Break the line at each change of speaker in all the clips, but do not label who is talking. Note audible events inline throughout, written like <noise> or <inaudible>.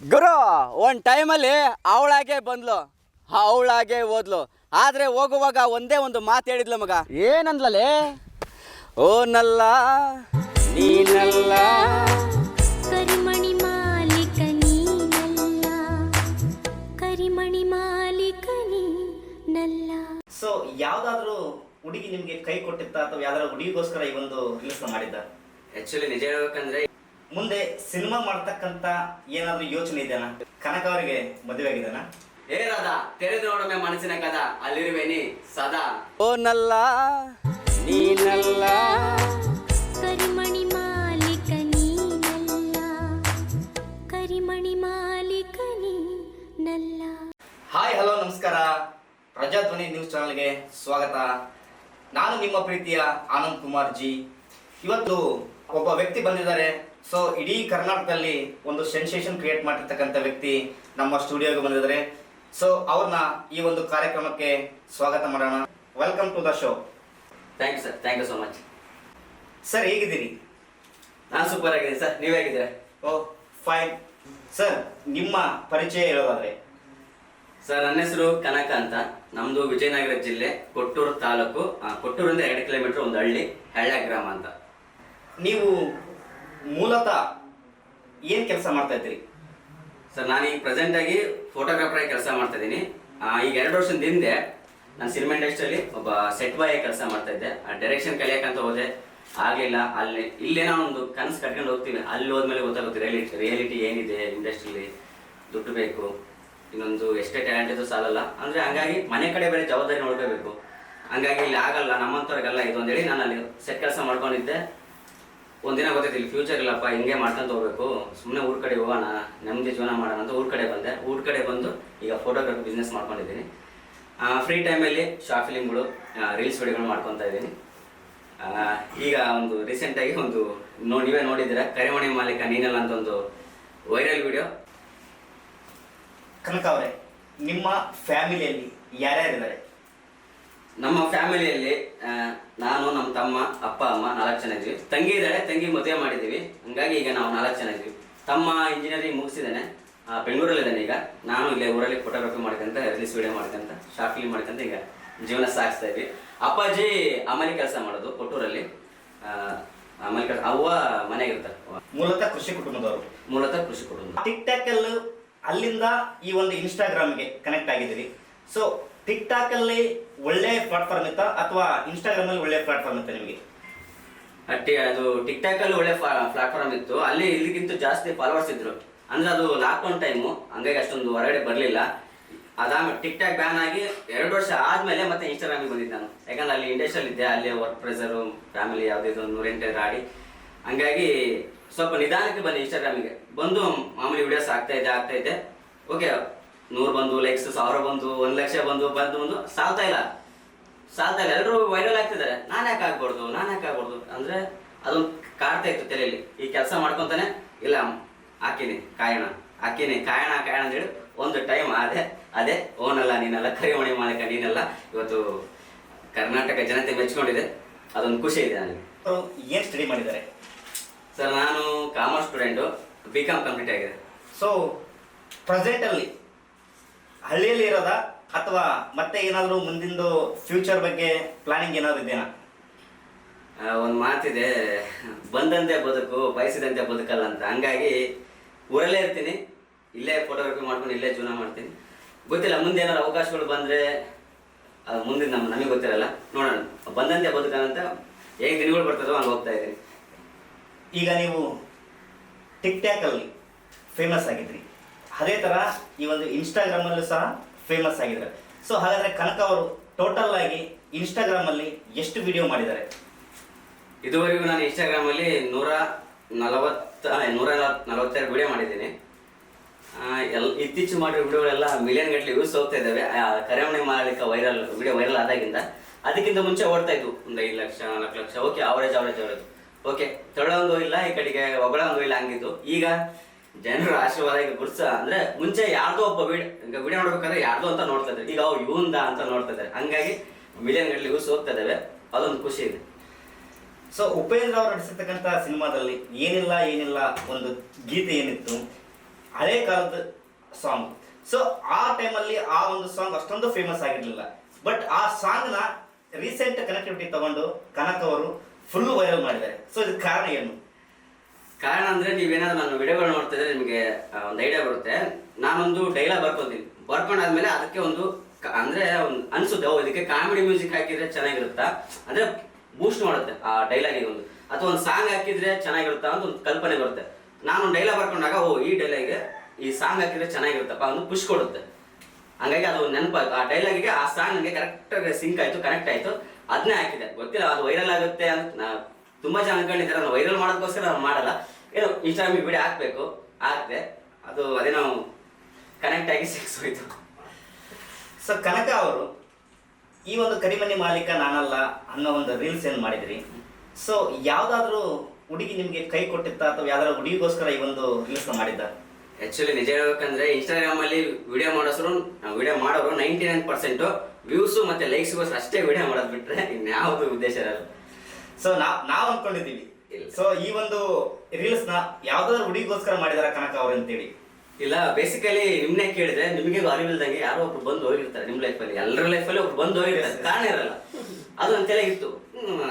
ಗುರು ಒಂದು ಟೈಮಲ್ಲಿ ಅವಳಾಗೆ ಬಂದ್ಲು. ಅವಳಾಗೆ ಓದ್ಲು. ಆದರೆ ಹೋಗುವಾಗ ಒಂದೇ ಒಂದು ಮಾತು ಹೇಳಿದ್ಲು ಮಗ. ಏನಂದ್ಲೇ ಓ ನಲ್ಲ ನೀನಲ್ಲ
ಕರಿಮಣಿ ಮಾಲೀಕ ನೀನಲ್ಲ ಕರಿಮಣಿ ಮಾಲೀಕ ನೀನಲ್ಲ
ಸೊ ಯಾವ್ದಾದ್ರು ಹುಡುಗಿ ನಿಮ್ಗೆ ಕೈ ಕೊಟ್ಟಿತ್ತ ಅಥವಾ ಯಾವ್ದಾದ್ರು ಹುಡುಗಿಗೋಸ್ಕರ ಈ ಒಂದು ಕೆಲಸ ಮಾಡಿದ್ದ?
ಆಕ್ಚುಲಿ ನಿಜ ಹೇಳ್ಬೇಕಂದ್ರೆ
ಮುಂದೆ ಸಿನಿಮಾ ಮಾಡ್ತಕ್ಕಂತ ಏನಾದ್ರು ಯೋಚನೆ ಇದೆನಾ? ಕನಕ ಅವರಿಗೆ ಮದುವೆ ಆಗಿದೆನಾ
ಏ ರಾಧಾ ತೆರೆದು ನೋಡೋಣ ಮನಸ್ಸಿನ ಕದ ಅಲ್ಲಿರುವೇನಿ ಸದಾ. ಓ ನಲ್ಲ ನೀನಲ್ಲ.
ಕರಿಮಣಿ ಮಾಲೀಕ ನೀನಲ್ಲ. ಕರಿಮಣಿ ಮಾಲೀಕ ನೀನಲ್ಲ.
ಹಾಯ್ ಹಲೋ ನಮಸ್ಕಾರ. ಪ್ರಜಾಧ್ವನಿ ನ್ಯೂಸ್ ಚಾನಲ್ಗೆ ಸ್ವಾಗತ. ನಾನು ನಿಮ್ಮ ಪ್ರೀತಿಯ ಆನಂದ್ ಕುಮಾರ್ ಜಿ. ಇವತ್ತು ಒಬ್ಬ ವ್ಯಕ್ತಿ ಬಂದಿದ್ದಾರೆ. ಸೊ ಇಡೀ ಕರ್ನಾಟಕದಲ್ಲಿ ಒಂದು ಸೆನ್ಸೇಷನ್ ಕ್ರಿಯೇಟ್ ಮಾಡಿರ್ತಕ್ಕಂಥ ವ್ಯಕ್ತಿ ನಮ್ಮ ಸ್ಟುಡಿಯೋಗೆ ಬಂದಿದ್ದಾರೆ. ಸೊ ಅವ್ರನ್ನ ಈ ಒಂದು ಕಾರ್ಯಕ್ರಮಕ್ಕೆ ಸ್ವಾಗತ ಮಾಡೋಣ. Welcome to the show
thank you sir thank you so much
sir ಹೇಗಿದ್ದೀರಿ?
ನಾನು ಸೂಪರ್ ಆಗಿದ್ದೀನಿ ಸರ್ ನೀವು ಹೇಗಿದ್ದೀರಾ?
ಓ ಫೈನ್ ಸರ್ ನಿಮ್ಮ ಪರಿಚಯ ಹೇಳೋದಾದ್ರೆ?
ಸರ್ ನನ್ನ ಹೆಸರು ಕನಕ ಅಂತ. ನಮ್ದು ವಿಜಯನಗರ ಜಿಲ್ಲೆ ಕೊಟ್ಟೂರು ತಾಲೂಕು ಆ, ಕೊಟ್ಟೂರಿಂದ ಎರಡು ಕಿಲೋಮೀಟರ್ ಒಂದು ಹಳ್ಳಿ ಹಳ್ಳ ಗ್ರಾಮ ಅಂತ.
ನೀವು ಮೂಲತಃ ಏನು ಕೆಲಸ ಮಾಡ್ತಾ ಇದ್ದೀರಿ?
ಸರ್, ನಾನು ಈಗ ಪ್ರೆಸೆಂಟ್ ಆಗಿ ಫೋಟೋಗ್ರಾಫರ್ ಆಗಿ ಕೆಲಸ ಮಾಡ್ತಾ ಇದ್ದೀನಿ. ಈಗ ಎರಡು ವರ್ಷದ ಹಿಂದೆ ನಾನು ಸಿನಿಮಾ ಇಂಡಸ್ಟ್ರಿಯಲ್ಲಿ ಒಬ್ಬ ಸೆಟ್ ಬಾಯ್ ಕೆಲಸ ಮಾಡ್ತಾ ಇದ್ದೆ. ಡೈರೆಕ್ಷನ್ ಕಲಿಯಕ್ಕಂತ ಹೋದೆ. ಆಗಲಿಲ್ಲ, ಅಲ್ಲಿ ಇಲ್ಲೇನೋ ಒಂದು ಕನಸು ಕಟ್ಕೊಂಡು ಹೋಗ್ತೀನಿ. ಅಲ್ಲಿ ಹೋದ್ಮೇಲೆ ಗೊತ್ತಾಗುತ್ತೆ ರಿಯಾಲಿಟಿ ರಿಯಾಲಿಟಿ ಏನಿದೆ ಇಂಡಸ್ಟ್ರಿಲಿ ದುಡ್ಡು ಬೇಕು, ಇನ್ನೊಂದು ಎಷ್ಟೇ ಟ್ಯಾಲೆಂಟ್ ಇದ್ದು ಸಾಲಲ್ಲ. ಅಂದರೆ ಹಂಗಾಗಿ ಮನೆ ಕಡೆ ಬೇರೆ ಜವಾಬ್ದಾರಿ ನೋಡ್ಕೋಬೇಕು. ಹಂಗಾಗಿ ಇಲ್ಲಿ ಆಗಲ್ಲ ನಮ್ಮಂಥವ್ರಿಗೆಲ್ಲ ಇದು ಅಂತೇಳಿ ನಾನು ಅಲ್ಲಿ ಸೆಟ್ ಕೆಲಸ ಮಾಡ್ಕೊಂಡಿದ್ದೆ. ಒಂದಿನ ಗೊತ್ತೈತಿ ಇಲ್ಲಿ ಫ್ಯೂಚರ್ ಇಲ್ಲಪ್ಪ ಹಿಂಗೆ ಮಾಡ್ಕೊಂಡು ಹೋಗ್ಬೇಕು. ಸುಮ್ಮನೆ ಊರ್ ಕಡೆ ಹೋಗೋಣ ನೆಮ್ಮದಿ ಜೀವನ ಮಾಡೋಣ ಅಂತ ಊರ್ ಕಡೆ ಬಂದೆ. ಊರ್ ಕಡೆ ಬಂದು ಈಗ ಫೋಟೋಗ್ರಫಿ ಬಿಸ್ನೆಸ್ ಮಾಡ್ಕೊಂಡಿದ್ದೀನಿ. ಫ್ರೀ ಟೈಮಲ್ಲಿ ಶಾರ್ಟ್ ಫಿಲಿಮ್ಗಳು ರೀಲ್ಸ್ ವಿಡಿಯೋಗಳು ಮಾಡ್ಕೊತಾ ಇದ್ದೀನಿ. ಈಗ ಒಂದು ರೀಸೆಂಟಾಗಿ ಒಂದು ನೋ ನೀವೇ ನೋಡಿದ್ದೀರಾ ಕರಿಮಣಿ ಮಾಲೀಕ ನೀನಲ್ಲ ಅಂತ ಒಂದು ವೈರಲ್ ವಿಡಿಯೋ
ಕನಕ ಅವರೇ ನಿಮ್ಮ ಫ್ಯಾಮಿಲಿಯಲ್ಲಿ ಯಾರ್ಯಾರಿದ್ದಾರೆ?
ನಮ್ಮ ಫ್ಯಾಮಿಲಿಯಲ್ಲಿ ನಾನು ನಮ್ಮ ತಮ್ಮ ಅಪ್ಪ ಅಮ್ಮ ನಾಲ್ಕು ಜನ ಇದ್ವಿ. ತಂಗಿ ಇದ್ದಾಳೆ ತಂಗಿ ಮದುವೆ ಮಾಡಿದ್ದೀವಿ. ಹಂಗಾಗಿ ಈಗ ನಾವು ನಾಲ್ಕು ಜನ ಇದ್ವಿ. ತಮ್ಮ ಇಂಜಿನಿಯರಿಂಗ್ ಮುಗಿಸಿದ್ದಾನೆ. ಬೆಂಗಳೂರಲ್ಲಿದ್ದಾನೆ ಈಗ. ನಾನು ಇಲ್ಲೇ ಊರಲ್ಲಿ ಫೋಟೋಗ್ರಫಿ ಮಾಡ್ಕೊಂತ ರಿಲೀಸ್ ವಿಡಿಯೋ ಮಾಡ್ಕೊಂತ ಶಾರ್ಟ್ ಫಿಲ್ಮ್ ಮಾಡ್ಕೊಂತ ಈಗ ಜೀವನ ಸಾಗಿಸ್ತಾ ಇದ್ವಿ. ಅಪ್ಪಾಜಿ ಅಮಲಿ ಕೆಲಸ ಮಾಡೋದು ಕೊಟ್ಟೂರಲ್ಲಿ. ಆ, ಅಮಲಿ ಕೆಲಸ ಅವ್ವ ಮನೆಗೆ ಇರ್ತಾರೆ.
ಮೂಲತಃ ಕೃಷಿ ಕುಟುಂಬದವರು.
ಮೂಲತಃ ಕೃಷಿ ಕುಟುಂಬ.
ಟಿಕ್ ಟಾಕ್ ಅಲ್ಲಿ ಅಲ್ಲಿಂದ ಈ ಒಂದು ಇನ್ಸ್ಟಾಗ್ರಾಮ್ಗೆ ಕನೆಕ್ಟ್ ಆಗಿದ್ದೀರಿ. ಸೊ ಟಿಕ್ ಟಾಕ್ ಅಲ್ಲಿ ಒಳ್ಳೆ ಪ್ಲಾಟ್ಫಾರ್ಮ್ ಇತ್ತ ಅಥವಾ ಇನ್ಸ್ಟಾಗ್ರಾಮ್ ಅಲ್ಲಿ ಒಳ್ಳೆ ಪ್ಲಾಟ್ಫಾರ್ಮ್ ಇತ್ತ ನಿಮಗೆ?
ಅಟ್ಟಿ, ಅದು ಟಿಕ್ಟಾಕ್ ಅಲ್ಲಿ ಒಳ್ಳೆ ಪ್ಲಾಟ್ಫಾರ್ಮ್ ಇತ್ತು. ಅಲ್ಲಿ ಇಲ್ಲಿಗಿಂತ ಜಾಸ್ತಿ ಫಾಲೋವರ್ಸ್ ಇದ್ರು. ಅಂದ್ರೆ ಅದು ಲಾಕ್ಡೌನ್ ಟೈಮು ಹಂಗಾಗಿ ಅಷ್ಟೊಂದು ಹೊರಗಡೆ ಬರಲಿಲ್ಲ. ಅದಾದ್ಮೇಲೆ ಟಿಕ್ ಟಾಕ್ ಬ್ಯಾನ್ ಆಗಿ ಎರಡು ವರ್ಷ ಆದ್ಮೇಲೆ ಮತ್ತೆ ಇನ್ಸ್ಟಾಗ್ರಾಮಿಗೆ ಬಂದಿದ್ದೆ ನಾನು. ಯಾಕಂದ್ರೆ ಅಲ್ಲಿ ಇಂಡಸ್ಟ್ರಿಯಲ್ಲಿ ಇದ್ದೆ ಅಲ್ಲಿ ವರ್ಕ್ ಪ್ರೆಸರು ಫ್ಯಾಮಿಲಿ ಯಾವುದಿದು ನೂರೆಂಟು ಆಡಿ. ಹಂಗಾಗಿ ಸ್ವಲ್ಪ ನಿಧಾನಕ್ಕೆ ಬಂದೆ ಇನ್ಸ್ಟಾಗ್ರಾಮಿಗೆ ಬಂದು ಮಾಮೂಲಿ ವಿಡಿಯೋಸ್ ಆಗ್ತಾ ಇದೆ ಆಗ್ತಾ ಇದೆ. ಓಕೆ ನೂರು ಬಂದು ಲೈಕ್ಸ್ ಸಾವಿರ ಬಂದು ಒಂದು ಲಕ್ಷ ಬಂದು ಬಂದು ಬಂದು ಸಾಲ್ತಾ ಇಲ್ಲ. ಸಾಲ್ತಾ ಇಲ್ಲ. ಎಲ್ಲರೂ ವೈರಲ್ ಆಗ್ತಿದ್ದಾರೆ. ನಾನು ಯಾಕೆ ಆಗ್ಬಾರ್ದು? ನಾನು ಯಾಕೆ ಆಗ್ಬಾರ್ದು? ಅಂದ್ರೆ ಅದೊಂದು ಕಾಡ್ತಾ ಇತ್ತು ತಲೆಯಲ್ಲಿ. ಈ ಕೆಲಸ ಮಾಡ್ಕೊಂತಾನೆ ಇಲ್ಲ ಹಾಕಿನಿ ಕಾಯಣ. ಹಾಕಿನಿ ಕಾಯಣ ಕಾಯಣ ಅಂತೇಳಿ ಒಂದು ಟೈಮ್ ಅದೇ ಅದೇ ಓನಲ್ಲ ನೀನಲ್ಲ ಕರಿಮಣಿ ಮಾಲೀಕ ನೀನಲ್ಲ ಇವತ್ತು ಕರ್ನಾಟಕ ಜನತೆ ಮೆಚ್ಕೊಂಡಿದೆ. ಅದೊಂದು ಖುಷಿ ಇದೆ ನನಗೆ.
ಏನು ಏನ್ ಸ್ಟಡಿ ಮಾಡಿದ್ದಾರೆ?
ಸರ್ ನಾನು commerce student B com complete ಆಗಿದೆ.
ಸೊ ಪ್ರೆಸೆಂಟ್ ಅಲ್ಲಿ ಹಳ್ಳಿಯಲ್ಲಿ ಇರೋದಾ? ಅಥವಾ ಮತ್ತೆ ಏನಾದರೂ ಮುಂದಿಂದು ಫ್ಯೂಚರ್ ಬಗ್ಗೆ ಪ್ಲಾನಿಂಗ್ ಏನಾದ್ರು ಇದೆಯಾ?
ಒಂದು ಮಾತಿದೆ. ಬಂದಂತೆ ಬದುಕು ಬಯಸಿದಂತೆ ಬದುಕಲ್ಲ ಅಂತ. ಹಂಗಾಗಿ ಊರಲ್ಲೇ ಇರ್ತೀನಿ. ಇಲ್ಲೇ ಫೋಟೋಗ್ರಫಿ ಮಾಡ್ಕೊಂಡು ಇಲ್ಲೇ ಜೀವನ ಮಾಡ್ತೀನಿ. ಗೊತ್ತಿಲ್ಲ ಮುಂದೆ ಏನಾದ್ರು ಅವಕಾಶಗಳು ಬಂದರೆ ಅದು ಮುಂದೆ ನಮ್ಮ ನಮಗೆ ಗೊತ್ತಿರಲ್ಲ. ನೋಡೋಣ. ಬಂದಂತೆ ಬದುಕಂತ ಹೇಗೆ ದಿನಗಳು ಬರ್ತದೋ ಹಂಗೆ ಹೋಗ್ತಾ ಇದ್ದೀನಿ.
ಈಗ ನೀವು ಟಿಕ್ ಅಲ್ಲಿ ಫೇಮಸ್ ಆಗಿದ್ರಿ. ಅದೇ ತರ ಈ ಒಂದು ಇನ್ಸ್ಟಾಗ್ರಾಮಲ್ಲೂ ಸಹ ಫೇಮಸ್ ಆಗಿದ್ದಾರೆ. ಸೊ ಹಾಗಾದ್ರೆ ಕನಕ ಅವರು ಟೋಟಲ್ ಆಗಿ ಇನ್ಸ್ಟಾಗ್ರಾಮಲ್ಲಿ ಎಷ್ಟು ವಿಡಿಯೋ ಮಾಡಿದ್ದಾರೆ?
ಇದುವರೆಗೂ ನಾನು ಇನ್ಸ್ಟಾಗ್ರಾಮಲ್ಲಿ ನೂರ ನಲವತ್ತ ನೂರ ನಲವತ್ತೆರಡು ವಿಡಿಯೋ ಮಾಡಿದ್ದೀನಿ. ಎಲ್ ಇತ್ತೀಚೆಗೆ ಮಾಡಿರೋ ವಿಡಿಯೋಗಳೆಲ್ಲ ಮಿಲಿಯನ್ ಗಟ್ಟಲೆ ವ್ಯೂಸ್ ಹೋಗ್ತಾ ಇದ್ದಾವೆ. ಆ, ಮಾಡಲಿಕ್ಕೆ ವೈರಲ್ ವಿಡಿಯೋ ವೈರಲ್ ಆದಾಗಿಂದ. ಅದಕ್ಕಿಂತ ಮುಂಚೆ ಓಡ್ತಾ ಇದ್ವು. ಒಂದು ಐದು ಲಕ್ಷ ನಾಲ್ಕು lakh. Okay average average average okay ತೊಳೊಂದು ಇಲ್ಲ ಈ ಕಡೆಗೆ ಒಗಳೊಂದು ಇಲ್ಲ ಹಂಗಿದ್ದು. ಈಗ ಜನರ ಆಶೀರ್ವಾದ ಈಗ ಗುಡ್ಸ ಅಂದ್ರೆ ಮುಂಚೆ ಯಾರ್ದೋ ಒಬ್ಬ ವಿಡಿಯೋ ಈಗ ವಿಡಿಯೋ ನೋಡ್ಬೇಕಾದ್ರೆ ಯಾರ್ದೋ ಅಂತ ನೋಡ್ತಾ ಇದ್ದಾರೆ. ಈಗ ಅವ್ರು ಇವಂದ ಅಂತ ನೋಡ್ತಾ ಇದ್ದಾರೆ. ಹಂಗಾಗಿ ಮಿಲಿಯನ್ ಗಟ್ಟಲೆ ವ್ಯೂಸ್ ಹೋಗ್ತಾ ಇದ್ದಾವೆ. ಅದೊಂದು ಖುಷಿ ಇದೆ.
ಸೊ ಉಪೇಂದ್ರ ಅವರು ನಟಿಸಿರ್ತಕ್ಕಂಥ ಸಿನಿಮಾದಲ್ಲಿ ಏನಿಲ್ಲ ಏನಿಲ್ಲ, ಒಂದು ಗೀತೆ ಏನಿತ್ತು? ಹಳೆ ಕಾಲದ ಸಾಂಗ್ ಸೊ ಆ ಟೈಮಲ್ಲಿ ಆ ಒಂದು ಸಾಂಗ್ ಅಷ್ಟೊಂದು ಫೇಮಸ್ ಆಗಿರಲಿಲ್ಲ. ಬಟ್ ಆ ಸಾಂಗ್ನ ರೀಸೆಂಟ್ ಕನೆಕ್ಟಿವಿಟಿ ತಗೊಂಡು ಕನಕ್ ಅವರು ಫುಲ್ ವೈರಲ್ ಮಾಡಿದ್ದಾರೆ. ಸೊ ಇದಕ್ಕೆ ಕಾರಣ ಏನು?
ಕಾರಣ ಅಂದ್ರೆ ನೀವೇನಾದ್ರು ನನ್ನ ವಿಡಿಯೋಗಳು ನೋಡ್ತಿದ್ರೆ ನಿಮಗೆ ಆ, ಒಂದು ಐಡಿಯಾ ಬರುತ್ತೆ. ನಾನೊಂದು ಡೈಲಾಗ್ ಬರ್ಕೊತೀನಿ. ಬರ್ಕೊಂಡಾದ್ಮೇಲೆ ಅದಕ್ಕೆ ಒಂದು ಅಂದ್ರೆ ಒಂದು ಅನ್ಸುತ್ತೆ ಇದಕ್ಕೆ ಕಾಮಿಡಿ ಮ್ಯೂಸಿಕ್ ಹಾಕಿದ್ರೆ ಚೆನ್ನಾಗಿರುತ್ತಾ? ಅಂದ್ರೆ ಬೂಸ್ಟ್ ಮಾಡುತ್ತೆ ಆ ಡೈಲಾಗಿಗೆ ಒಂದು. ಅಥವಾ ಒಂದು ಸಾಂಗ್ ಹಾಕಿದ್ರೆ ಚೆನ್ನಾಗಿರುತ್ತಾ ಅಂತ ಒಂದು ಕಲ್ಪನೆ ಬರುತ್ತೆ. ನಾನು ಒಂದು ಡೈಲಾಗ್ ಬರ್ಕೊಂಡಾಗ ಓ ಈ ಡೈಲಾಗ್ಗೆ ಈ ಸಾಂಗ್ ಹಾಕಿದ್ರೆ ಚೆನ್ನಾಗಿರುತ್ತಪ್ಪ ಒಂದು ಖುಷಿ ಕೊಡುತ್ತೆ. ಹಂಗಾಗಿ ಅದು ನೆನಪಾಯ್ತು. ಆ ಡೈಲಾಗಿಗೆ ಆ ಸಾಂಗ್ ನನಗೆ ಕರೆಕ್ಟ್ ಸಿಂಕ್ ಆಯ್ತು ಕನೆಕ್ಟ್ ಆಯ್ತು. ಅದನ್ನೇ ಹಾಕಿದೆ. ಗೊತ್ತಿಲ್ಲ ಅದು ವೈರಲ್ ಆಗುತ್ತೆ ಅಂತ ನಾ- ತುಂಬಾ ಜನ ಅನ್ಕೊಂಡಿದ್ದಾರೆ. ನಾನು ವೈರಲ್ ಮಾಡೋದಕ್ಕೋಸ್ಕರ ನಾನು ಮಾಡಲ್ಲ ಏನೋ ಇನ್ಸ್ಟಾಗ್ರಾಮಿಗೆ ವಿಡಿಯೋ ಹಾಕ್ಬೇಕು. ಹಾಕಿದೆ ಅದು ಅದೇನೋ ಕನೆಕ್ಟ್ ಆಗಿ ಸಿಕ್ಸ್ ಹೋಯ್ತು.
ಸೊ ಕನಕ ಅವರು ಈ ಒಂದು ಕರಿಮನೆ ಮಾಲೀಕ ನಾನಲ್ಲ ಅನ್ನೋ ಒಂದು ರೀಲ್ಸ್ ಏನು ಮಾಡಿದ್ರಿ? ಸೊ ಯಾವ್ದಾದ್ರು ಹುಡುಗಿ ನಿಮ್ಗೆ ಕೈ ಕೊಟ್ಟಿತ್ತ ಅಥವಾ ಯಾವ್ದಾದ್ರು ಹುಡುಗಿಗೋಸ್ಕರ ಈ ಒಂದು ರೀಲ್ಸ್ ಮಾಡಿದ್ದ?
ಆಕ್ಚುಲಿ ನಿಜ ಹೇಳ್ಬೇಕಂದ್ರೆ ಇನ್ಸ್ಟಾಗ್ರಾಮ್ ಅಲ್ಲಿ ವಿಡಿಯೋ ನಾವು ವಿಡಿಯೋ ಮಾಡೋರು ನೈಂಟಿ ನೈನ್ ಪರ್ಸೆಂಟ್ ವ್ಯೂಸ್ ಮತ್ತೆ ಲೈಕ್ಸ್ಗೋಸ್ಕರ ಅಷ್ಟೇ ವಿಡಿಯೋ ಮಾಡೋದು ಬಿಟ್ರೆ ಇನ್ಯಾವುದು ಉದ್ದೇಶ ಇರಲ್ಲ.
ಸೊ ನಾವು ನಾವು
ಇಲ್ಲ.
ಸೊ ಈ ಒಂದು ರೀಲ್ಸ್ನ ಯಾವ್ದಾದ್ರು ಹುಡುಗಿಗೋಸ್ಕರ ಮಾಡಿದಾರ ಕನಕ ಅವ್ರು ಅಂತೇಳಿ?
ಇಲ್ಲ ಬೇಸಿಕಲಿ ನಿಮ್ನೆ ಕೇಳಿದ್ರೆ ನಿಮಗೆ ಅರಿವಿಲ್ದಂಗೆ ಯಾರೋ ಒಬ್ರು ಬಂದು ಹೋಗಿರ್ತಾರೆ ನಿಮ್ ಲೈಫಲ್ಲಿ ಎಲ್ಲರ ಲೈಫಲ್ಲಿ ಒಬ್ರು ಬಂದು ಹೋಗಿರ್ತಾರೆ. ಕಾರಣ ಇರಲ್ಲ. ಅದು ಅಂತೆಲ್ಲ ಇತ್ತು.